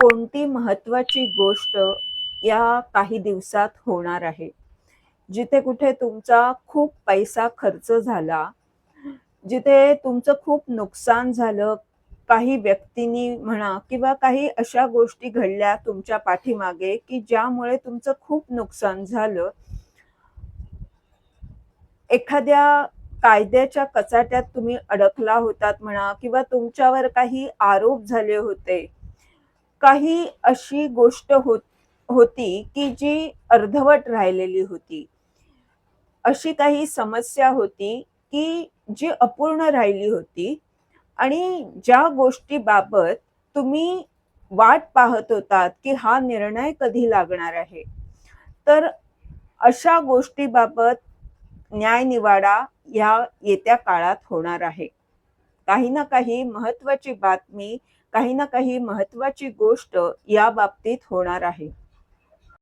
कोणती महत्वाची गोष्ट या काही दिवसात होणार आहे? जिथे कुठे तुमचा खूप पैसा खर्च झाला जिथे तुमचं खूप नुकसान झालं काही व्यक्तींनी म्हणा किंवा काही अशा गोष्टी घडल्या तुमच्या पाठीमागे की ज्यामुळे तुमचं खूप नुकसान झालं एखाद्या कायद्याच्या कचाट्यात तुम्ही अडकला होतात म्हणा किंवा तुमच्यावर काही आरोप झाले होते काही अशी गोष्ट होत होती की जी अर्धवट राहिलेली होती. अशी काही समस्या होती की जी अपूर्ण राहिली होती आणि ज्या गोष्टीबाबत तुम्ही वाट पाहत होतात की हा निर्णय कधी लागणार आहे. तर अशा गोष्टीबाबत न्यायनिवाडा या येत्या काळात होणार आहे. काही ना काही महत्वाची बातमी काही ना काही महत्वाची गोष्ट या बाबतीत होणार आहे.